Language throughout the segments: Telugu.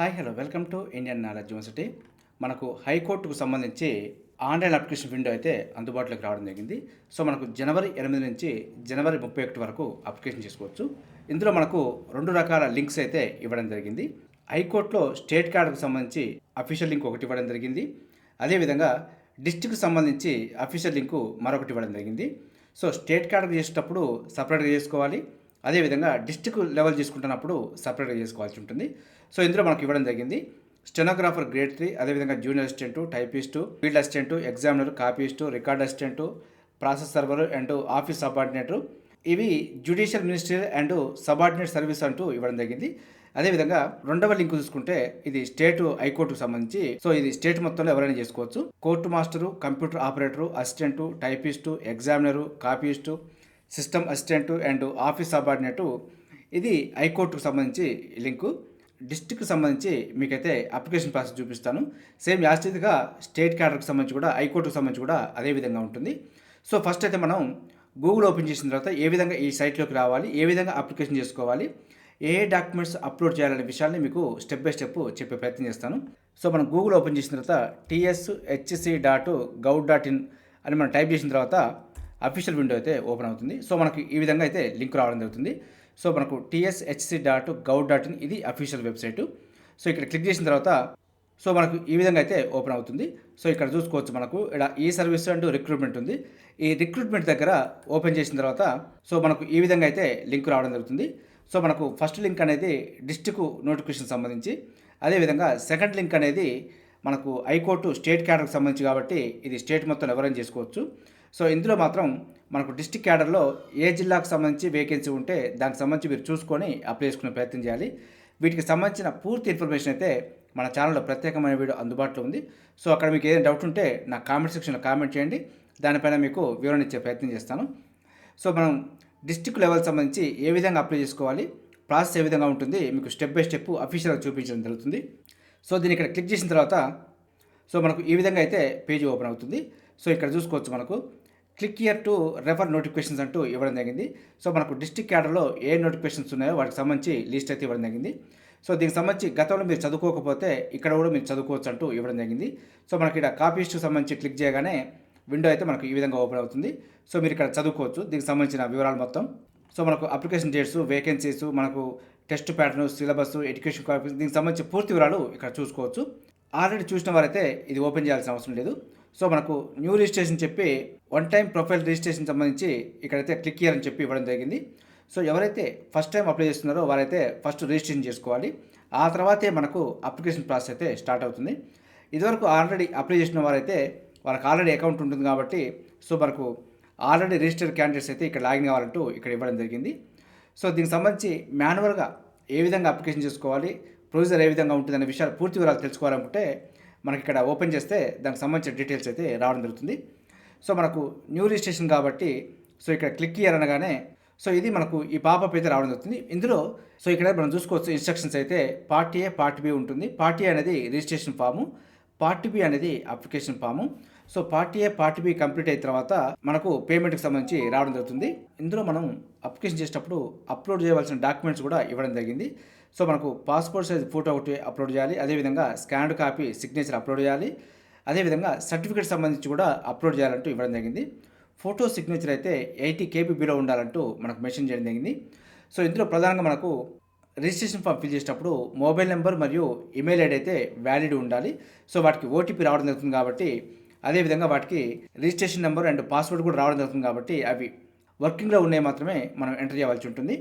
Hi hello welcome to Indian knowledge university. మనకు హైకోర్టుకు సంబంధించి ఆన్లైన్ అప్లికేషన్ విండో అయితే అందుబాటులోకి రావడం జరిగింది. సో మనకు జనవరి ఎనిమిది నుంచి జనవరి ముప్పై ఒకటి వరకు అప్లికేషన్ చేసుకోవచ్చు. ఇందులో మనకు రెండు రకాల లింక్స్ అయితే ఇవ్వడం జరిగింది. హైకోర్టులో స్టేట్ కార్డుకు సంబంధించి అఫీషియల్ లింక్ ఒకటి ఇవ్వడం జరిగింది. అదేవిధంగా డిస్టిక్కి సంబంధించి అఫీషియల్ లింకు మరొకటి ఇవ్వడం జరిగింది. సో స్టేట్ కార్డుకు చేసేటప్పుడు సపరేట్గా చేసుకోవాలి. అదేవిధంగా డిస్టిక్ లెవెల్ తీసుకుంటున్నప్పుడు సపరేట్గా చేసుకోవాల్సి ఉంటుంది. సో ఇందులో మనకు ఇవ్వడం జరిగింది. స్టెనోగ్రాఫర్ గ్రేడ్ త్రీ అదేవిధంగా junior assistant typist field assistant examiner copyist record assistant process server and office subordinator. ఇవి judicial ministry and subordinate service అంటూ ఇవ్వడం జరిగింది. అదేవిధంగా రెండవ లింక్ చూసుకుంటే ఇది స్టేట్ హైకోర్టుకు సంబంధించి సో ఇది స్టేట్ మొత్తంలో ఎవరైనా చేసుకోవచ్చు. Court master computer operator assistant typist examiner copyist system assistant and office subordinate. ఇది హైకోర్టుకు సంబంధించి లింకు. డిస్టిక్కి సంబంధించి మీకైతే అప్లికేషన్ ప్రాసెస్ చూపిస్తాను. సేమ్ యాస్టిగా స్టేట్ క్యాడర్కి సంబంధించి కూడా హైకోర్టుకు సంబంధించి కూడా అదే విధంగా ఉంటుంది. సో ఫస్ట్ అయితే మనం గూగుల్ ఓపెన్ చేసిన తర్వాత ఏ విధంగా ఈ సైట్లోకి రావాలి ఏ విధంగా అప్లికేషన్ చేసుకోవాలి ఏ ఏ డాక్యుమెంట్స్ అప్లోడ్ చేయాలనే విషయాన్ని మీకు స్టెప్ బై స్టెప్ చెప్పే ప్రయత్నం చేస్తాను. సో మనం గూగుల్ ఓపెన్ చేసిన తర్వాత TS HC dot gov dot in అని మనం టైప్ చేసిన తర్వాత అఫీషియల్ విండో అయితే ఓపెన్ అవుతుంది. సో మనకు ఈ విధంగా అయితే లింక్ రావడం జరుగుతుంది. సో మనకు TSHC dot gov dot in ఇది అఫీషియల్ వెబ్సైటు సో ఇక్కడ క్లిక్ చేసిన తర్వాత సో మనకు ఈ విధంగా అయితే ఓపెన్ అవుతుంది. సో ఇక్కడ చూసుకోవచ్చు మనకు ఇక్కడ ఈ సర్వీస్ అండ్ రిక్రూట్మెంట్ ఉంది. ఈ రిక్రూట్మెంట్ దగ్గర ఓపెన్ చేసిన తర్వాత సో మనకు ఈ విధంగా అయితే లింక్ రావడం జరుగుతుంది. సో మనకు ఫస్ట్ లింక్ అనేది డిస్టిక్ నోటిఫికేషన్ సంబంధించి అదేవిధంగా సెకండ్ లింక్ అనేది మనకు హైకోర్టు స్టేట్ క్యాడర్కి సంబంధించి కాబట్టి ఇది స్టేట్ మొత్తం ఎవరైనా చేసుకోవచ్చు. సో ఇందులో మాత్రం మనకు డిస్టిక్ క్యాడర్లో ఏ జిల్లాకు సంబంధించి వేకెన్సీ ఉంటే దానికి సంబంధించి మీరు చూసుకొని అప్లై చేసుకునే ప్రయత్నం చేయాలి. వీటికి సంబంధించిన పూర్తి ఇన్ఫర్మేషన్ అయితే మన ఛానల్లో ప్రత్యేకమైన వీడియో అందుబాటులో ఉంది. సో అక్కడ మీకు ఏదైనా డౌట్ ఉంటే నా కామెంట్ సెక్షన్లో కామెంట్ చేయండి. దానిపైన మీకు వివరణ ఇచ్చే ప్రయత్నం చేస్తాను. సో మనం డిస్టిక్ లెవెల్ సంబంధించి ఏ విధంగా అప్లై చేసుకోవాలి ప్రాసెస్ ఏ విధంగా ఉంటుంది మీకు స్టెప్ బై స్టెప్ అఫీషియల్గా చూపించడం జరుగుతుంది. సో దీన్ని ఇక్కడ క్లిక్ చేసిన తర్వాత సో మనకు ఈ విధంగా అయితే పేజీ ఓపెన్ అవుతుంది. సో ఇక్కడ చూసుకోవచ్చు మనకు click here to refer notifications అంటూ ఇవ్వడం జరిగింది. సో మనకు డిస్టిక్ క్యాడర్లో ఏ నోటిఫికేషన్స్ ఉన్నాయో వాటికి సంబంధించి లిస్ట్ అయితే ఇవ్వడం జరిగింది. సో దీనికి సంబంధించి గతంలో మీరు చదువుకోకపోతే ఇక్కడ కూడా మీరు చదువుకోవచ్చు అంటూ ఇవ్వడం జరిగింది. సో మనకి ఇక్కడ కాపీస్కి సంబంధించి క్లిక్ చేయగానే విండో అయితే మనకు ఈ విధంగా ఓపెన్ అవుతుంది. సో మీరు ఇక్కడ చదువుకోవచ్చు. దీనికి సంబంధించిన వివరాలు మొత్తం. సో మనకు అప్లికేషన్ డేట్స్ వేకెన్సీస్ మనకు టెస్ట్ ప్యాటర్న్ సిలబస్ ఎడ్యుకేషన్ దీనికి సంబంధించి పూర్తి వివరాలు ఇక్కడ చూసుకోవచ్చు. ఆల్రెడీ చూసిన వారైతే ఇది ఓపెన్ చేయాల్సిన అవసరం లేదు. సో మనకు న్యూ రిజిస్ట్రేషన్ చెప్పి వన్ టైం ప్రొఫైల్ రిజిస్ట్రేషన్ సంబంధించి ఇక్కడైతే క్లిక్ చేయాలని చెప్పి ఇవ్వడం జరిగింది. సో ఎవరైతే ఫస్ట్ టైం అప్లై చేస్తున్నారో వారైతే ఫస్ట్ రిజిస్ట్రేషన్ చేసుకోవాలి. ఆ తర్వాతే మనకు అప్లికేషన్ ప్రాసెస్ అయితే స్టార్ట్ అవుతుంది. ఇదివరకు ఆల్రెడీ అప్లై చేసిన వారైతే వాళ్ళకి ఆల్రెడీ అకౌంట్ ఉంటుంది కాబట్టి సో మనకు ఆల్రెడీ రిజిస్టర్డ్ క్యాండిడేట్స్ అయితే ఇక్కడ లాగిన్ కావాలంటూ ఇక్కడ ఇవ్వడం జరిగింది. సో దీనికి సంబంధించి మాన్యువల్గా ఏ విధంగా అప్లికేషన్ చేసుకోవాలి ప్రొసీజర్ ఏ విధంగా ఉంటుంది అనే విషయాలు పూర్తి వివరాలు తెలుసుకోవాలనుకుంటే మనకి ఇక్కడ ఓపెన్ చేస్తే దానికి సంబంధించిన డీటెయిల్స్ అయితే రావడం జరుగుతుంది. సో మనకు న్యూ రిజిస్ట్రేషన్ కాబట్టి సో ఇక్కడ క్లిక్ ఇయర్ అనగానే సో ఇది మనకు ఈ పాపప్ అయితే రావడం జరుగుతుంది. ఇందులో సో ఇక్కడ మనం చూసుకోవచ్చు ఇన్స్ట్రక్షన్స్ అయితే పార్ట్ ఏ పార్ట్ బి ఉంటుంది. పార్ట్ ఏ అనేది రిజిస్ట్రేషన్ ఫాము పార్ట్ బి అనేది application form. So part A part B complete అయిన తర్వాత మనకు పేమెంట్కి సంబంధించి రావడం జరుగుతుంది. ఇందులో మనం అప్లికేషన్ చేసేటప్పుడు అప్లోడ్ చేయవలసిన డాక్యుమెంట్స్ కూడా ఇవ్వడం జరిగింది. సో మనకు పాస్పోర్ట్ సైజ్ ఫోటో ఒకటి అప్లోడ్ చేయాలి. అదేవిధంగా స్కాన్డ్ కాపీ సిగ్నేచర్ అప్లోడ్ చేయాలి. అదేవిధంగా సర్టిఫికేట్ సంబంధించి కూడా అప్లోడ్ చేయాలంటూ ఇవ్వడం జరిగింది. ఫోటో సిగ్నేచర్ అయితే ఎయిటీ కేబీ ఉండాలంటూ మనకు మెన్షన్ చేయడం జరిగింది. సో ఇందులో ప్రధానంగా మనకు రిజిస్ట్రేషన్ ఫామ్ ఫిల్ చేసేటప్పుడు మొబైల్ నెంబర్ మరియు ఇమెయిల్ ఐడి అయితే వ్యాలిడ్ ఉండాలి. సో వాటికి ఓటీపీ రావడం జరుగుతుంది కాబట్టి అదేవిధంగా వాటికి రిజిస్ట్రేషన్ నెంబర్ అండ్ పాస్వర్డ్ కూడా రావడం జరుగుతుంది కాబట్టి అవి వర్కింగ్లో ఉన్నాయి మాత్రమే మనం ఎంటర్ చేయవలసి ఉంటుంది.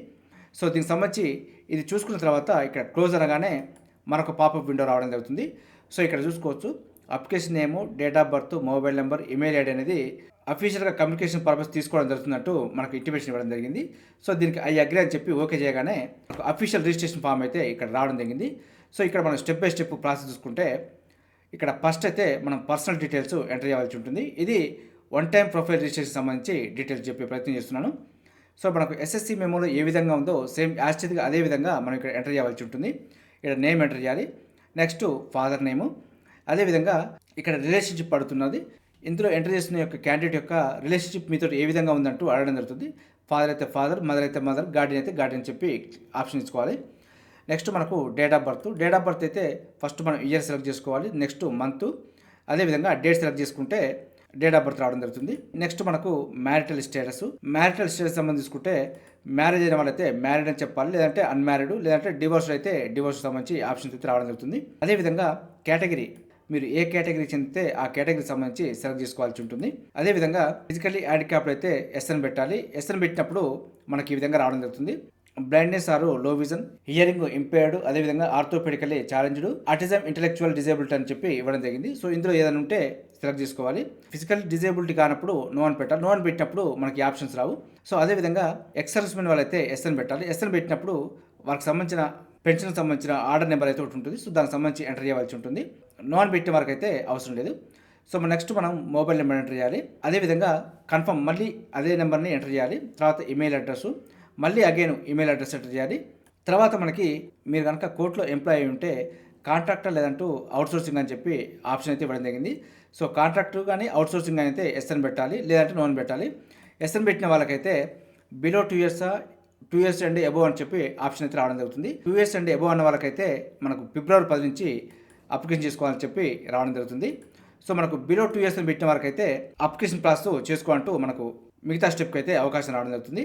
సో దీనికి సంబంధించి ఇది చూసుకున్న తర్వాత ఇక్కడ క్లోజ్ అనగానే మనకు పాపప్ విండో రావడం జరుగుతుంది. సో ఇక్కడ చూసుకోవచ్చు. Application name date of birth mobile number email ID అనేది అఫీషియల్గా కమ్యూనికేషన్ పర్పస్ తీసుకోవడం జరుగుతున్నట్టు మనకు ఇంటిమేషన్ ఇవ్వడం జరిగింది. సో దీనికి ఐ అగ్రి అని చెప్పి ఓకే చేయగానే అఫీషియల్ రిజిస్ట్రేషన్ ఫామ్ అయితే ఇక్కడ రావడం జరిగింది. సో ఇక్కడ మనం స్టెప్ బై స్టెప్ ప్రాసెస్ చూసుకుంటే ఇక్కడ ఫస్ట్ అయితే మనం పర్సనల్ డీటెయిల్స్ ఎంటర్ చేయాల్సి ఉంటుంది. ఇది వన్ టైం ప్రొఫైల్ రిజిస్ట్రేషన్ సంబంధించి డీటెయిల్స్ చెప్పే ప్రయత్నం చేస్తున్నాను. సో మనకు ఎస్ఎస్సి మెమోలో ఏ విధంగా ఉందో సేమ్ యాస్టిగా అదే విధంగా మనం ఇక్కడ ఎంటర్ చేయాల్సి ఉంటుంది. ఇక్కడ నేమ్ ఎంటర్ చేయాలి. నెక్స్ట్ ఫాదర్ నేము అదేవిధంగా ఇక్కడ రిలేషన్షిప్ పడుతున్నది. ఇందులో ఎంటర్ చేసిన యొక్క క్యాండిడేట్ యొక్క రిలేషన్షిప్ మీతో ఏ విధంగా ఉందంటూ అడగడం జరుగుతుంది. ఫాదర్ అయితే ఫాదర్ మదర్ అయితే మదర్ గార్డియన్ అయితే గార్డియన్ చెప్పి ఆప్షన్ ఇచ్చుకోవాలి నెక్స్ట్ మనకు date of birth. Date of birth అయితే ఫస్ట్ మనం ఇయర్ సెలెక్ట్ చేసుకోవాలి. Next month. అదేవిధంగా డేట్ సెలెక్ట్ చేసుకుంటే డేట్ ఆఫ్ బర్త్ రావడం జరుగుతుంది. నెక్స్ట్ మనకు మ్యారిటల్ స్టేటస్. మ్యారిటల్ స్టేటస్ సంబంధించి మ్యారేజ్ అయిన వాళ్ళైతే మ్యారీడ్ అని చెప్పాలి. లేదంటే అన్మ్యారీడ్. లేదంటే డివోర్స్ అయితే డివోర్స్ సంబంధించి ఆప్షన్స్ అయితే రావడం జరుగుతుంది. అదేవిధంగా కేటగిరీ. మీరు ఏ కేటగిరీ చెందితే ఆ కేటగిరీ సంబంధించి సెలెక్ట్ చేసుకోవాల్సి ఉంటుంది. అదేవిధంగా ఫిజికల్లీ హ్యాండిక్యాప్డ్ అయితే ఎస్ఎన్ పెట్టాలి. ఎస్ఎన్ పెట్టినప్పుడు మనకి ఈ విధంగా రావడం జరుగుతుంది. బ్లైండ్నెస్ ఆరు లో విజన్ హియరింగ్ ఇంపేర్డ్ అదేవిధంగా orthopaedically challenged autism intellectual disability అని చెప్పి ఇవ్వడం జరిగింది. సో ఇందులో ఏదైనా ఉంటే సెలెక్ట్ చేసుకోవాలి. ఫిజికల్ డిజేబిలిటీ కానప్పుడు నో అని పెట్టాలి. నో అని పెట్టినప్పుడు మనకి ఆప్షన్స్ రావు. సో అదేవిధంగా ఎక్సర్విస్మెన్ వాళ్ళైతే ఎస్ఎన్ పెట్టాలి. ఎస్ఎన్ పెట్టినప్పుడు వారికి సంబంధించిన పెన్షన్ సంబంధించిన ఆర్డర్ నెంబర్ అయితే ఒకటి ఉంటుంది. సో దానికి సంబంధించి ఎంటర్ చేయవలసి ఉంటుంది. నాన్ పెట్టిన వరకు అయితే అవసరం లేదు. సో మన నెక్స్ట్ మనం మొబైల్ నెంబర్ ఎంటర్ చేయాలి. అదేవిధంగా కన్ఫర్మ్ మళ్ళీ అదే నెంబర్ని ఎంటర్ చేయాలి. తర్వాత ఇమెయిల్ అడ్రస్సు మళ్ళీ అగైన్ ఈమెయిల్ అడ్రస్ ఎంటర్ చేయాలి. తర్వాత మనకి మీరు కనుక కోర్టులో ఎంప్లాయీ అయి ఉంటే కాంట్రాక్టర్ లేదంటూ అవుట్సోర్సింగ్ అని చెప్పి ఆప్షన్ అయితే ఇవ్వడం జరిగింది. సో కాంట్రాక్టర్ కానీ అవుట్సోర్సింగ్ అయితే ఎస్ఎన్ పెట్టాలి లేదంటే నోన్ పెట్టాలి. ఎస్ఎన్ పెట్టిన వాళ్ళకైతే below two years two years and above అని చెప్పి ఆప్షన్ అయితే రావడం జరుగుతుంది. టూ ఇయర్స్ అండ్ ఎబో అన్న వాళ్ళకైతే మనకు ఫిబ్రవరి పది నుంచి అప్లికేషన్ చేసుకోవాలని చెప్పి రావడం జరుగుతుంది. సో మనకు బిలో టూ ఇయర్స్ పెట్టిన వారికైతే అప్లికేషన్ ప్రాసెస్ చేసుకోవాలంటూ మనకు మిగతా స్టెప్కి అయితే అవకాశం రావడం జరుగుతుంది.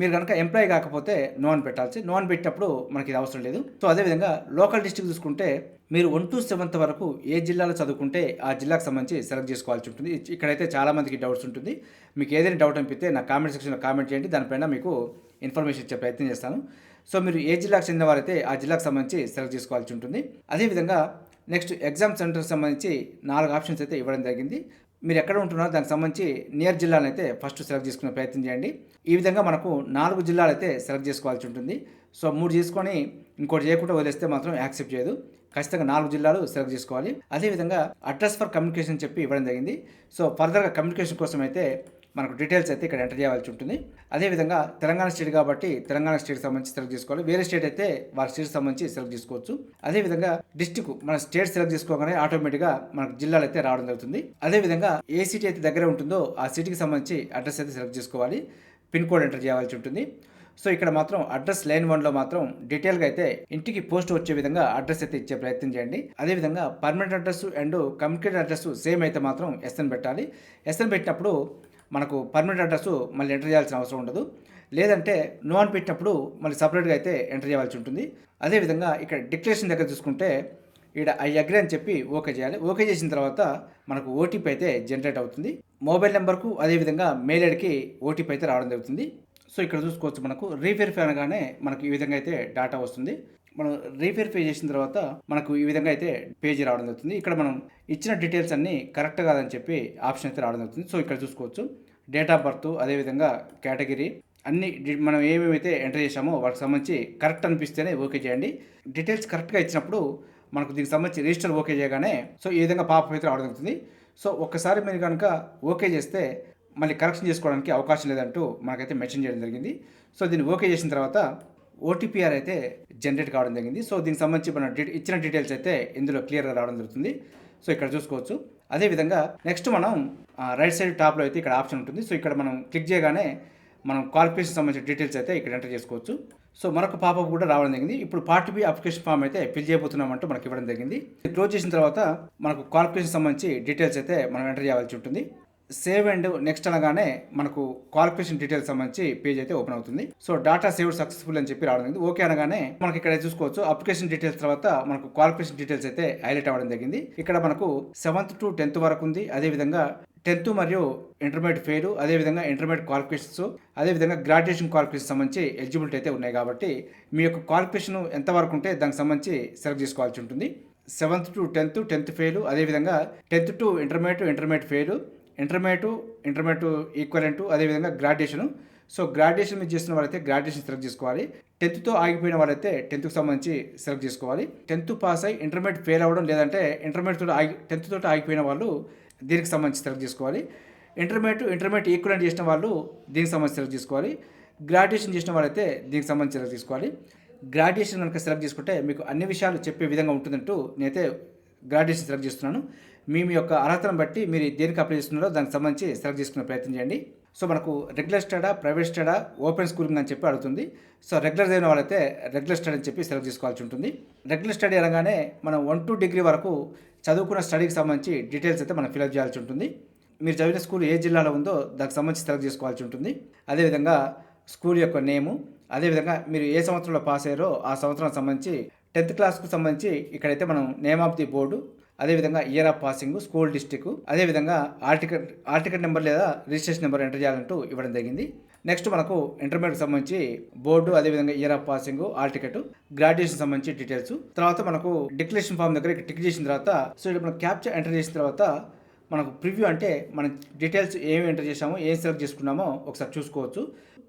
మీరు కనుక ఎంప్లాయీ కాకపోతే నోన్ పెట్టాల్సి నోన్ పెట్టినప్పుడు మనకి ఇది అవసరం లేదు. సో అదేవిధంగా లోకల్ డిస్ట్రిక్ట్ చూసుకుంటే మీరు వన్ టు సెవెంత్ వరకు ఏ జిల్లాలో చదువుకుంటే ఆ జిల్లాకు సంబంధించి సెలెక్ట్ చేసుకోవాల్సి ఉంటుంది. ఇక్కడైతే చాలామందికి డౌట్స్ ఉంటుంది. మీకు ఏదైనా డౌట్ అనిపిస్తే నా కామెంట్ సెక్షన్లో కామెంట్ చేయండి. దానిపైన మీకు ఇన్ఫర్మేషన్ ఇచ్చే ప్రయత్నం చేస్తాను. సో మీరు ఏ జిల్లాకు చెందిన వారైతే ఆ జిల్లాకు సంబంధించి సెలెక్ట్ చేసుకోవాల్సి ఉంటుంది. అదేవిధంగా నెక్స్ట్ ఎగ్జామ్ సెంటర్కి సంబంధించి నాలుగు ఆప్షన్స్ అయితే ఇవ్వడం జరిగింది. మీరు ఎక్కడ ఉంటున్నారో దానికి సంబంధించి నియర్ జిల్లాను అయితే ఫస్ట్ సెలెక్ట్ చేసుకునే ప్రయత్నం చేయండి. ఈ విధంగా మనకు నాలుగు జిల్లాలు అయితే సెలెక్ట్ చేసుకోవాల్సి ఉంటుంది. సో మూడు చేసుకొని ఇంకోటి చేయకుండా వదిలేస్తే మాత్రం యాక్సెప్ట్ చేయదు. ఖచ్చితంగా నాలుగు జిల్లాలు సెలెక్ట్ చేసుకోవాలి. అదేవిధంగా అడ్రస్ ఫర్ కమ్యూనికేషన్ చెప్పి ఇవ్వడం జరిగింది. సో ఫర్దర్గా కమ్యూనికేషన్ కోసం అయితే మనకు డీటెయిల్స్ అయితే ఇక్కడ ఎంటర్ చేయాల్సి ఉంటుంది. అదేవిధంగా తెలంగాణ స్టేట్ కాబట్టి తెలంగాణ స్టేట్ సంబంధించి సెలెక్ట్ చేసుకోవాలి. వేరే స్టేట్ అయితే వారి స్టేట్ సంబంధించి సెలెక్ట్ చేసుకోవచ్చు. అదేవిధంగా డిస్టిక్ మన స్టేట్ సెలెక్ట్ చేసుకోగానే ఆటోమేటిక్గా మనకు జిల్లాలు అయితే రావడం జరుగుతుంది. అదేవిధంగా ఏ సిటీ అయితే దగ్గర ఉంటుందో ఆ సిటీకి సంబంధించి అడ్రస్ అయితే సెలెక్ట్ చేసుకోవాలి. పిన్ కోడ్ ఎంటర్ చేయాల్సి ఉంటుంది. సో ఇక్కడ మాత్రం అడ్రస్ లైన్ వన్లో మాత్రం డీటెయిల్గా అయితే ఇంటికి పోస్ట్ వచ్చే విధంగా అడ్రస్ అయితే ఇచ్చే ప్రయత్నం చేయండి. అదేవిధంగా permanent address and communicate address same అయితే మాత్రం ఎస్ఎన్ పెట్టాలి. ఎస్ఎన్ పెట్టినప్పుడు మనకు పర్మనెంట్ అడ్రస్ మళ్ళీ ఎంటర్ చేయాల్సిన అవసరం ఉండదు. లేదంటే నో అని పెట్టినప్పుడు మళ్ళీ సపరేట్గా అయితే ఎంటర్ చేయాల్సి ఉంటుంది. అదేవిధంగా ఇక్కడ డిక్లరేషన్ దగ్గర చూసుకుంటే ఇక్కడ ఐ అగ్రి అని చెప్పి ఓకే చేయాలి. ఓకే చేసిన తర్వాత మనకు ఓటీపీ అయితే జనరేట్ అవుతుంది. మొబైల్ నెంబర్కు అదేవిధంగా మెయిల్ ఐడికి ఓటీపీ అయితే రావడం జరుగుతుంది. సో ఇక్కడ చూసుకోవచ్చు మనకు రీవెరిఫై అనగానే మనకు ఈ విధంగా అయితే డేటా వస్తుంది. మనం రీవెరిఫై చేసిన తర్వాత మనకు ఈ విధంగా అయితే పేజీ రావడం జరుగుతుంది. ఇక్కడ మనం ఇచ్చిన డీటెయిల్స్ అన్నీ కరెక్ట్ కాదని చెప్పి ఆప్షన్ అయితే రావడం జరుగుతుంది. సో ఇక్కడ చూసుకోవచ్చు. డేట్ ఆఫ్ బర్త్ అదేవిధంగా కేటగిరీ అన్ని మనం ఏమేమైతే ఎంటర్ చేసామో వాటికి సంబంధించి కరెక్ట్ అనిపిస్తేనే ఓకే చేయండి. డీటెయిల్స్ కరెక్ట్గా ఇచ్చినప్పుడు మనకు దీనికి సంబంధించి రిజిస్టర్ ఓకే చేయగానే సో ఈ విధంగా పాప అయితే రావడం జరుగుతుంది. సో ఒక్కసారి మీరు కనుక ఓకే చేస్తే మళ్ళీ కరెక్షన్ చేసుకోవడానికి అవకాశం లేదంటూ మనకైతే మెన్షన్ చేయడం జరిగింది. సో దీన్ని ఓకే చేసిన తర్వాత ఓటీపీఆర్ అయితే జనరేట్ కావడం జరిగింది. సో దీనికి సంబంధించి మన డీ- ఇచ్చిన డీటెయిల్స్ అయితే ఇందులో క్లియర్గా రావడం జరుగుతుంది. సో ఇక్కడ చూసుకోవచ్చు. అదేవిధంగా నెక్స్ట్ మనం రైట్ సైడ్ టాప్లో అయితే ఇక్కడ ఆప్షన్ ఉంటుంది. సో ఇక్కడ మనం క్లిక్ చేయగానే మనం క్వాలిఫికేషన్ సంబంధించిన డీటెయిల్స్ అయితే ఇక్కడ ఎంటర్ చేసుకోవచ్చు. సో మరొక పాపప్ కూడా రావడం జరిగింది. ఇప్పుడు పార్ట్ బి అప్లికేషన్ ఫామ్ అయితే ఫిల్ చేయబోతున్నామంటూ మనకి ఇవ్వడం జరిగింది. క్లోజ్ చేసిన తర్వాత మనకు క్వాలిఫికేషన్ సంబంధించి డీటెయిల్స్ అయితే మనం ఎంటర్ చేయాల్సి ఉంటుంది. సేవ్ అండ్ నెక్స్ట్ అనగానే మనకు క్వాలిఫికేషన్ డీటెయిల్స్ సంబంధించి పేజ్ అయితే ఓపెన్ అవుతుంది. సో డాటా సేవ్ సక్సెస్ఫుల్ అని చెప్పి రావడం జరిగింది. ఓకే అనగానే మనకి ఇక్కడ చూసుకోవచ్చు. అప్లికేషన్ డీటెయిల్స్ తర్వాత మనకు క్వాలిఫికేషన్ డీటెయిల్స్ అయితే హైలైట్ అవ్వడం జరిగింది. ఇక్కడ మనకు సెవెంత్ టు టెన్త్ వరకు ఉంది. అదేవిధంగా టెన్త్ మరియు ఇంటర్మీడియట్ ఫెయిల్ అదేవిధంగా ఇంటర్మీడియట్ క్వాలిఫికేషన్స్ అదేవిధంగా గ్రాడ్యుయేషన్ క్వాలిఫికేషన్ సంబంధించి ఎలిజిబిలిటీ అయితే ఉన్నాయి కాబట్టి మీ యొక్క క్వాలిఫికేషన్ ఎంతవరకు ఉంటే దానికి సంబంధించి సెలెక్ట్ చేసుకోవాల్సి ఉంటుంది. Seventh to tenth tenth fail అదేవిధంగా tenth to intermediate intermediate fail intermediate intermediate equivalent అదేవిధంగా గ్రాడ్యుయేషన్ సో గ్రాడ్యుయేషన్ మీద చేసిన వాళ్ళైతే గ్రాడ్యుయేషన్ సెలెక్ట్ చేసుకోవాలి. టెన్త్తో ఆగిపోయిన వాళ్ళైతే టెన్త్కి సంబంధించి సెలెక్ట్ చేసుకోవాలి. టెన్త్ పాస్ అయ్యి ఇంటర్మీడియట్ ఫెయిల్ అవ్వడం లేదంటే ఇంటర్మీడియట్ తోటి ఆగి టెన్త్ తోటి ఆగిపోయిన వాళ్ళు దీనికి సంబంధించి సెలెక్ట్ చేసుకోవాలి. ఇంటర్మీడియట్ ఇంటర్మీడియట్ ఈక్వలెంట్ చేసిన వాళ్ళు దీనికి సంబంధించి సెలెక్ట్ చేసుకోవాలి. గ్రాడ్యుయేషన్ చేసిన వాళ్ళైతే దీనికి సంబంధించి సెలెక్ట్ చేసుకోవాలి. గ్రాడ్యుయేషన్ కనుక సెలెక్ట్ చేసుకుంటే మీకు అన్ని విషయాలు చెప్పే విధంగా ఉంటుందంటూ నేనైతే గ్రాడ్యుయేషన్ సెలెక్ట్ చేస్తున్నాను. మీ మీ యొక్క అర్హతను బట్టి మీరు దేనికి అప్లై చేస్తున్నారో దానికి సంబంధించి సెలెక్ట్ చేసుకునే ప్రయత్నం చేయండి. సో మనకు regular study private study open schooling అని చెప్పి అడుగుతుంది. సో రెగ్యులర్ అయిన వాళ్ళైతే రెగ్యులర్ స్టడీ అని చెప్పి సెలెక్ట్ చేసుకోవాల్సి ఉంటుంది. రెగ్యులర్ స్టడీ అనగానే మనం వన్ టు డిగ్రీ వరకు చదువుకున్న స్టడీకి సంబంధించి డీటెయిల్స్ అయితే మనం ఫిల్అప్ చేయాల్సి ఉంటుంది. మీరు చదివిన స్కూల్ ఏ జిల్లాలో ఉందో దానికి సంబంధించి సెలెక్ట్ చేసుకోవాల్సి ఉంటుంది. అదేవిధంగా స్కూల్ యొక్క నేము అదేవిధంగా మీరు ఏ సంవత్సరంలో పాస్ అయ్యారో ఆ సంవత్సరానికి సంబంధించి టెన్త్ క్లాస్కు సంబంధించి ఇక్కడైతే మనం నేమ్ ఆఫ్ ది బోర్డు అదేవిధంగా year of passing school district అదేవిధంగా ఆర్టికల్ ఆర్టికల్ నెంబర్ లేదా రిజిస్ట్రేషన్ నెంబర్ ఎంటర్ చేయాలంటూ ఇవ్వడం జరిగింది. నెక్స్ట్ మనకు ఇంటర్మీడియట్ సంబంధించి బోర్డు అదేవిధంగా year of passing hall ticket graduation సంబంధించి డీటెయిల్స్. తర్వాత మనకు డిక్లరేషన్ ఫామ్ దగ్గర టిక్ చేసిన తర్వాత సో ఇక్కడ మనం క్యాప్చర్ ఎంటర్ చేసిన తర్వాత మనకు ప్రివ్యూ అంటే మన డీటెయిల్స్ ఏమి ఎంటర్ చేసామో ఏం సెలెక్ట్ చేసుకున్నామో ఒకసారి చూసుకోవచ్చు.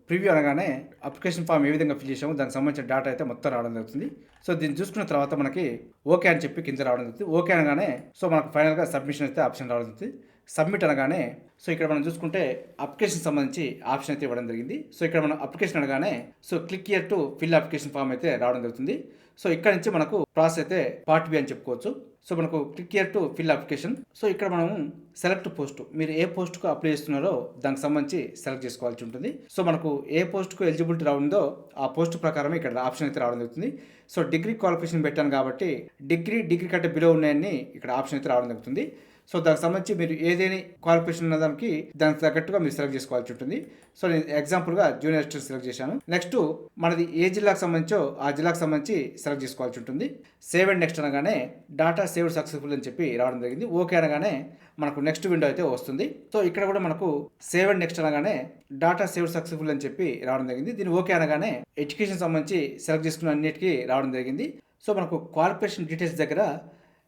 ప్రివ్యూ అనగానే అప్లికేషన్ ఫామ్ ఏ విధంగా ఫిల్ చేసామో దానికి సంబంధించిన డేటా అయితే మొత్తం రావడం జరుగుతుంది. సో దీన్ని చూసుకున్న తర్వాత మనకి ఓకే అని చెప్పి కింద రావడం జరుగుతుంది. ఓకే అనగానే సో మనకు ఫైనల్గా సబ్మిషన్ అయితే ఆప్షన్ రావడం జరుగుతుంది. సబ్మిట్ అనగానే సో ఇక్కడ మనం చూసుకుంటే అప్లికేషన్ సంబంధించి ఆప్షన్ అయితే ఇవ్వడం జరిగింది. సో ఇక్కడ మనం అప్లికేషన్ అనగానే so click here to fill application form అయితే రావడం జరుగుతుంది. సో ఇక్కడ నుంచి మనకు ప్రాసెస్ అయితే పార్ట్ బి అని చెప్పుకోవచ్చు. సో మనకు click here to fill application so ఇక్కడ మనము సెలెక్ట్ పోస్ట్ మీరు ఏ పోస్ట్కు అప్లై చేస్తున్నారో దానికి సంబంధించి సెలెక్ట్ చేసుకోవాల్సి ఉంటుంది. సో మనకు ఏ పోస్ట్కు ఎలిజిబిలిటీ రావుందో ఆ పోస్ట్ ప్రకారం ఇక్కడ ఆప్షన్ అయితే రావడం జరుగుతుంది. సో డిగ్రీ క్వాలిఫికేషన్ పెట్టాను కాబట్టి డిగ్రీ డిగ్రీ కంటే బిలో ఉన్నాయని ఇక్కడ ఆప్షన్ అయితే రావడం జరుగుతుంది. సో దానికి సంబంధించి మీరు ఏదేని క్వాలిఫికేషన్ ఉన్న దానికి దానికి తగ్గట్టుగా మీరు సెలెక్ట్ చేసుకోవాల్సి ఉంటుంది. సో నేను ఎగ్జాంపుల్గా జూనియర్ అసిస్టెంట్ సెలెక్ట్ చేశాను. నెక్స్ట్ మనది ఏ జిల్లాకు సంబంధించో ఆ జిల్లాకు సంబంధించి సెలెక్ట్ చేసుకోవాల్సి ఉంటుంది. సేవ్ అండ్ నెక్స్ట్ అనగానే డాటా సేవ్డ్ సక్సెస్ఫుల్ అని చెప్పి రావడం జరిగింది. ఓకే అనగానే మనకు నెక్స్ట్ విండో అయితే వస్తుంది. సో ఇక్కడ కూడా మనకు సేవ్ అండ్ నెక్స్ట్ అనగానే డాటా సేవ్ సక్సెస్ఫుల్ అని చెప్పి రావడం జరిగింది. దీన్ని ఓకే అనగానే ఎడ్యుకేషన్ సంబంధించి సెలెక్ట్ చేసుకున్న అన్నిటికీ రావడం జరిగింది. సో మనకు క్వాలిఫికేషన్ డీటెయిల్స్ దగ్గర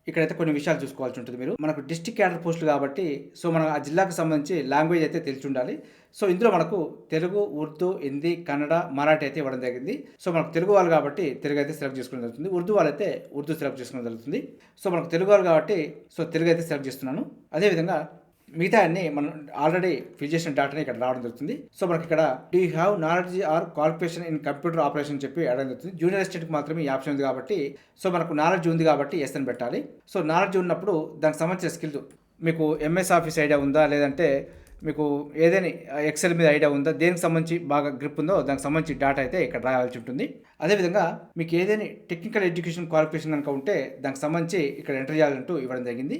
ఇక్కడైతే కొన్ని విషయాలు చూసుకోవాల్సి ఉంటుంది మీరు. మనకు డిస్టిక్ క్యాడర్ పోస్టులు కాబట్టి సో మన ఆ జిల్లాకు సంబంధించి లాంగ్వేజ్ అయితే తెలిసి ఉండాలి సో ఇందులో మనకు తెలుగు ఉర్దూ హిందీ కన్నడ మరాఠీ అయితే ఇవ్వడం జరిగింది. సో మనకు తెలుగు వాళ్ళు కాబట్టి తెలుగు అయితే సెలెక్ట్ చేసుకోవడం జరుగుతుంది. ఉర్దూ వాళ్ళైతే ఉర్దూ సెలెక్ట్ చేసుకోవడం జరుగుతుంది. సో మనకు తెలుగు వాళ్ళు కాబట్టి సో తెలుగు అయితే సెలెక్ట్ చేస్తున్నాను. అదేవిధంగా మిగతా అన్ని మనం ఆల్రెడీ ఫిల్ చేసిన డాటాని ఇక్కడ రావడం జరుగుతుంది. సో మనకి ఇక్కడ do have knowledge or qualification in computer operation చెప్పి అడగడం జరుగుతుంది. జూనియర్ అసిస్టెంట్కి మాత్రమే ఈ ఆప్షన్ ఉంది కాబట్టి సో మనకు నాలెడ్జ్ ఉంది కాబట్టి ఎస్ అని పెట్టాలి. సో నాలెడ్జ్ ఉన్నప్పుడు దానికి సంబంధించిన స్కిల్ మీకు ఎంఎస్ ఆఫీస్ ఐడియా ఉందా? లేదంటే మీకు ఏదైనా ఎక్సెల్ మీద ఐడియా ఉందా? దేనికి సంబంధించి బాగా గ్రిప్ ఉందో దానికి సంబంధించి డేటా అయితే ఇక్కడ రాయాల్సి ఉంటుంది. అదేవిధంగా మీకు ఏదైనా టెక్నికల్ ఎడ్యుకేషన్ క్వాలిఫికేషన్ కనుక ఉంటే దానికి సంబంధించి ఇక్కడ ఎంటర్ చేయాలంటూ ఇవ్వడం జరిగింది.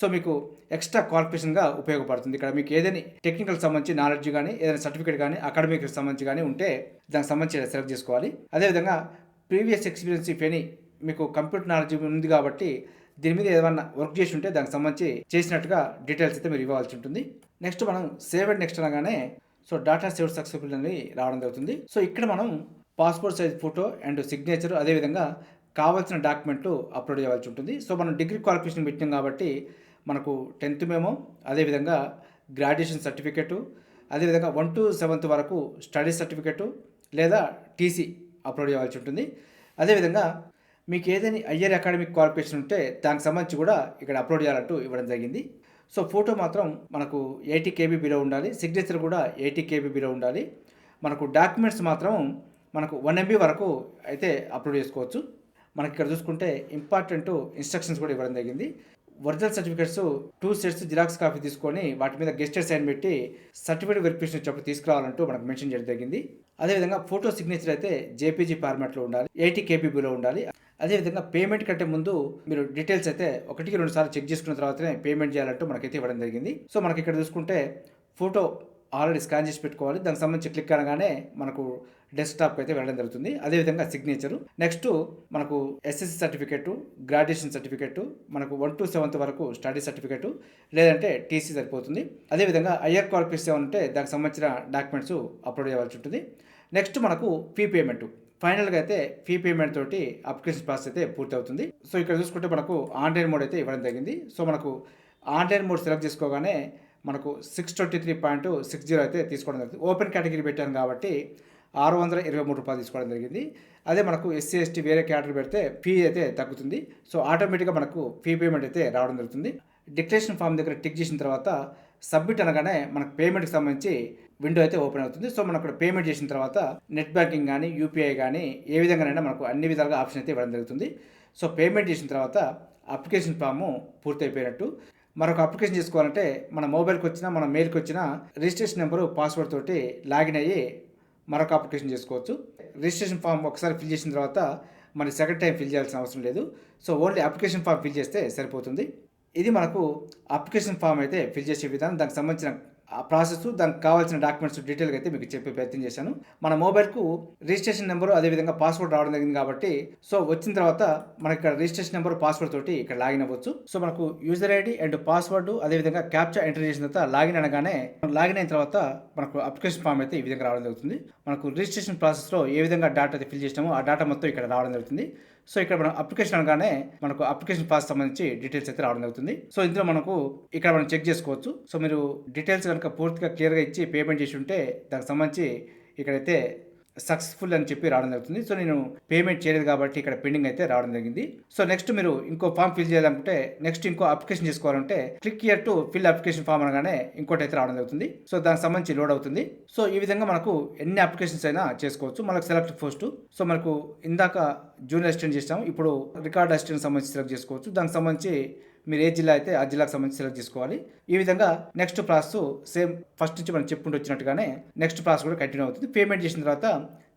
సో మీకు ఎక్స్ట్రా క్వాలిఫికేషన్గా ఉపయోగపడుతుంది. ఇక్కడ మీకు ఏదైనా టెక్నికల్ సంబంధించి నాలెడ్జ్ కానీ ఏదైనా సర్టిఫికేట్ కానీ అకాడమిక్ సంబంధించి కానీ ఉంటే దానికి సంబంధించి సెలెక్ట్ చేసుకోవాలి. అదేవిధంగా ప్రీవియస్ ఎక్స్పీరియన్స్ ఇఫ్ ఎనీ మీకు కంప్యూటర్ నాలెడ్జ్ ఉంది కాబట్టి దీని మీద ఏదైనా వర్క్ చేసి ఉంటే దానికి సంబంధించి చేసినట్టుగా డీటెయిల్స్ అయితే మీరు ఇవ్వాల్సి ఉంటుంది. నెక్స్ట్ మనం సేవ్ అండ్ నెక్స్ట్ అనగానే సో డాటా సేవ్ సక్సెస్ఫుల్ అని రావడం జరుగుతుంది. సో ఇక్కడ మనం passport size photo and signature అదేవిధంగా కావాల్సిన డాక్యుమెంట్లు అప్లోడ్ చేయవలసి ఉంటుంది. సో మనం డిగ్రీ క్వాలిఫికేషన్ పెట్టాం కాబట్టి మనకు టెన్త్ మేమో అదేవిధంగా గ్రాడ్యుయేషన్ సర్టిఫికెటు అదేవిధంగా వన్ టు సెవెంత్ వరకు స్టడీ సర్టిఫికెటు లేదా టీసీ అప్లోడ్ చేయాల్సి ఉంటుంది. అదేవిధంగా మీకు ఏదైనా హయ్యర్ అకాడమిక్ క్వాలిఫికేషన్ ఉంటే దానికి సంబంధించి కూడా ఇక్కడ అప్లోడ్ చేయాలంటూ ఇవ్వడం జరిగింది. సో ఫోటో మాత్రం మనకు ఎయిటీ కేబీ బిలో ఉండాలి. సిగ్నేచర్ కూడా ఎయిటీ కేబీ బిలో ఉండాలి. మనకు డాక్యుమెంట్స్ మాత్రం మనకు వన్ ఎంబీ వరకు అయితే అప్లోడ్ చేసుకోవచ్చు. మనకి ఇక్కడ చూసుకుంటే ఇంపార్టెంట్ ఇన్స్ట్రక్షన్స్ కూడా ఇవ్వడం జరిగింది. Original certificates two sets xerox copy తీసుకొని వాటి మీద గెస్టెడ్ సైన్ పెట్టి సర్టిఫికేట్ వెరిఫికేషన్ వచ్చేప్పుడు తీసుకురావాలంటూ మనకు మెన్షన్ చేయడం జరిగింది. అదేవిధంగా ఫోటో సిగ్నేచర్ అయితే జేపీజీ ఫార్మాట్లో ఉండాలి ఎయిటీ కేపీబీలో ఉండాలి. అదేవిధంగా పేమెంట్ కంటే ముందు మీరు డీటెయిల్స్ అయితే ఒకటికి రెండు సార్లు చెక్ చేసుకున్న తర్వాతనే పేమెంట్ చేయాలంటూ మనకైతే ఇవ్వడం జరిగింది. సో మనకి ఇక్కడ చూసుకుంటే ఫోటో ఆల్రెడీ స్కాన్ చేసి పెట్టుకోవాలి. దానికి సంబంధించి క్లిక్ అనగానే మనకు డెస్క్టాప్కి అయితే వెళ్ళడం జరుగుతుంది. అదేవిధంగా సిగ్నేచరు నెక్స్ట్ మనకు ఎస్ఎస్సి సర్టిఫికేట్ గ్రాడ్యుయేషన్ సర్టిఫికేట్ మనకు వన్ టు సెవెంత్ వరకు స్టడీ సర్టిఫికేట్ లేదంటే టీసీ సరిపోతుంది. అదేవిధంగా ఐఆర్ క్వాలిఫికేషన్ ఉంటే దానికి సంబంధించిన డాక్యుమెంట్స్ అప్లోడ్ చేయవలసి ఉంటుంది. నెక్స్ట్ మనకు ఫీ పేమెంట్ ఫైనల్గా అయితే ఫీ పేమెంట్ తోటి అప్లికేషన్ ప్రాసెస్ అయితే పూర్తి అవుతుంది. సో ఇక్కడ చూసుకుంటే మనకు ఆన్లైన్ మోడ్ అయితే ఇవ్వడం జరిగింది. సో మనకు ఆన్లైన్ మోడ్ సెలెక్ట్ చేసుకోగానే మనకు six twenty three point six zero అయితే తీసుకోవడం జరిగింది ఓపెన్ కేటగిరీ పెట్టాను కాబట్టి ఆరు వందల ఇరవై మూడు రూపాయలు తీసుకోవడం జరిగింది. అదే మనకు ఎస్సీ ఎస్టీ వేరే క్యాటరీ పెడితే ఫీ అయితే తగ్గుతుంది. సో ఆటోమేటిక్గా మనకు ఫీ పేమెంట్ అయితే రావడం జరుగుతుంది. డిక్లరేషన్ ఫామ్ దగ్గర టిక్ చేసిన తర్వాత సబ్మిట్ అనగానే మనకు పేమెంట్కి సంబంధించి విండో అయితే ఓపెన్ అవుతుంది. సో మనం అక్కడ పేమెంట్ చేసిన తర్వాత నెట్ బ్యాంకింగ్ కానీ యూపీఐ కానీ ఏ విధంగానైనా మనకు అన్ని విధాలుగా ఆప్షన్ అయితే ఇవ్వడం జరుగుతుంది. సో పేమెంట్ చేసిన తర్వాత అప్లికేషన్ ఫాము పూర్తయిపోయినట్టు. మరొక అప్లికేషన్ చేసుకోవాలంటే మన మొబైల్కి వచ్చినా మన మెయిల్కి వచ్చినా రిజిస్ట్రేషన్ నెంబరు పాస్వర్డ్ తోటి లాగిన్ అయ్యి మరొక అప్లికేషన్ చేసుకోవచ్చు. రిజిస్ట్రేషన్ ఫామ్ ఒకసారి ఫిల్ చేసిన తర్వాత మనం సెకండ్ టైం ఫిల్ చేయాల్సిన అవసరం లేదు. So only application form fill చేస్తే సరిపోతుంది. ఇది మనకు అప్లికేషన్ ఫామ్ అయితే ఫిల్ చేసే విధానం దానికి సంబంధించిన ఆ ప్రాసెస్ దానికి కావాల్సిన డాక్యుమెంట్స్ డీటెయిల్గా అయితే మీకు చెప్పే ప్రయత్నం చేశాను. మన మొబైల్కు రిజిస్ట్రేషన్ నెంబరు అదేవిధంగా పాస్వర్డ్ రావడం జరిగింది కాబట్టి సో వచ్చిన తర్వాత మనకి ఇక్కడ రిజిస్ట్రేషన్ నెంబర్ పాస్వర్డ్ తోటి ఇక్కడ లాగిన్ అవ్వచ్చు. సో మనకు యూజర్ ఐడి అండ్ పాస్వర్డ్ అదేవిధంగా క్యాప్చా ఎంటర్ చేసిన తర్వాత లాగిన్ అనగానే లాగిన్ అయిన తర్వాత మనకు అప్లికేషన్ ఫామ్ అయితే ఈ విధంగా రావడం జరుగుతుంది. మనకు రిజిస్ట్రేషన్ ప్రాసెస్లో ఏ విధంగా డేటా అయితే ఫిల్ చేసినామో ఆ డేటా మొత్తం ఇక్కడ రావడం జరుగుతుంది. సో ఇక్కడ మనం అప్లికేషన్ అనగానే మనకు అప్లికేషన్ ఫాస్ సంబంధించి డీటెయిల్స్ అయితే రావడం జరుగుతుంది. సో ఇందులో మనకు ఇక్కడ మనం చెక్ చేసుకోవచ్చు. సో మీరు డీటెయిల్స్ కనుక పూర్తిగా క్లియర్గా ఇచ్చి పేమెంట్ చేసి ఉంటే దానికి సంబంధించి ఇక్కడైతే సక్సెస్ఫుల్ అని చెప్పి రావడం జరుగుతుంది. సో నేను పేమెంట్ చేయలేదు కాబట్టి ఇక్కడ పెండింగ్ అయితే రావడం జరిగింది. సో నెక్స్ట్ మీరు ఇంకో ఫామ్ ఫిల్ చేయాలనుకుంటే నెక్స్ట్ ఇంకో అప్లికేషన్ చేసుకోవాలంటే click here to fill application form అనగానే ఇంకోటి అయితే రావడం జరుగుతుంది. సో దానికి సంబంధించి లోడ్ అవుతుంది. సో ఈ విధంగా మనకు ఎన్ని అప్లికేషన్స్ అయినా చేసుకోవచ్చు. మనకు సెలెక్ట్ పోస్ట్ సో మనకు ఇందాక జూనియర్ అసిస్టెంట్ చేసాము ఇప్పుడు రికార్డ్ అసిస్టెంట్ సంబంధించి సెలెక్ట్ చేసుకోవచ్చు. దానికి సంబంధించి మీరు ఏ జిల్లా అయితే ఆ జిల్లాకు సంబంధించి సెలెక్ట్ చేసుకోవాలి. ఈ విధంగా నెక్స్ట్ ప్రాసెస్ సేమ్ ఫస్ట్ నుంచి మనం చెప్పుకుంటూ వచ్చినట్టుగానే నెక్స్ట్ ప్రాసెస్ కూడా కంటిన్యూ అవుతుంది. పేమెంట్ చేసిన తర్వాత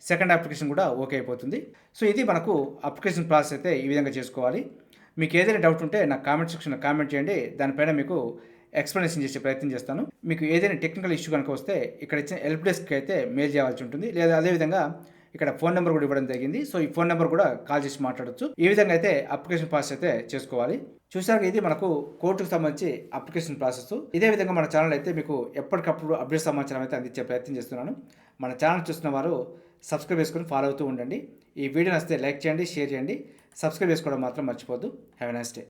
సెకండ్ అప్లికేషన్ కూడా ఓకే అయిపోతుంది. సో ఇది మనకు అప్లికేషన్ ప్రాసెస్ అయితే ఈ విధంగా చేసుకోవాలి. మీకు ఏదైనా డౌట్ ఉంటే నాకు కామెంట్ సెక్షన్లో కామెంట్ చేయండి. దానిపైన మీకు ఎక్స్ప్లెనేషన్ చేసే ప్రయత్నం చేస్తాను. మీకు ఏదైనా టెక్నికల్ ఇష్యూ కనుక వస్తే ఇక్కడ ఇచ్చిన హెల్ప్ డెస్క్కి అయితే మెయిల్ చేయాల్సి ఉంటుంది. లేదా అదేవిధంగా ఇక్కడ ఫోన్ నెంబర్ కూడా ఇవ్వడం జరిగింది. సో ఈ ఫోన్ నెంబర్ కూడా కాల్ చేసి మాట్లాడొచ్చు. ఈ విధంగా అయితే అప్లికేషన్ ప్రాసెస్ అయితే చేసుకోవాలి. చూశాక ఇది మనకు కోర్టుకు సంబంధించి అప్లికేషన్ ప్రాసెస్. ఇదే విధంగా మన ఛానల్ అయితే మీకు ఎప్పటికప్పుడు అప్డేట్ సమాచారం అయితే అందించే ప్రయత్నం చేస్తున్నాను. మన ఛానల్ చూస్తున్న వారు సబ్స్క్రైబ్ చేసుకొని ఫాలో అవుతూ ఉండండి. ఈ వీడియో నచ్చితే లైక్ చేయండి షేర్ చేయండి. సబ్స్క్రైబ్ చేసుకోవడం మాత్రం మర్చిపోద్దు హ్యావ్ ఎ నైస్ డే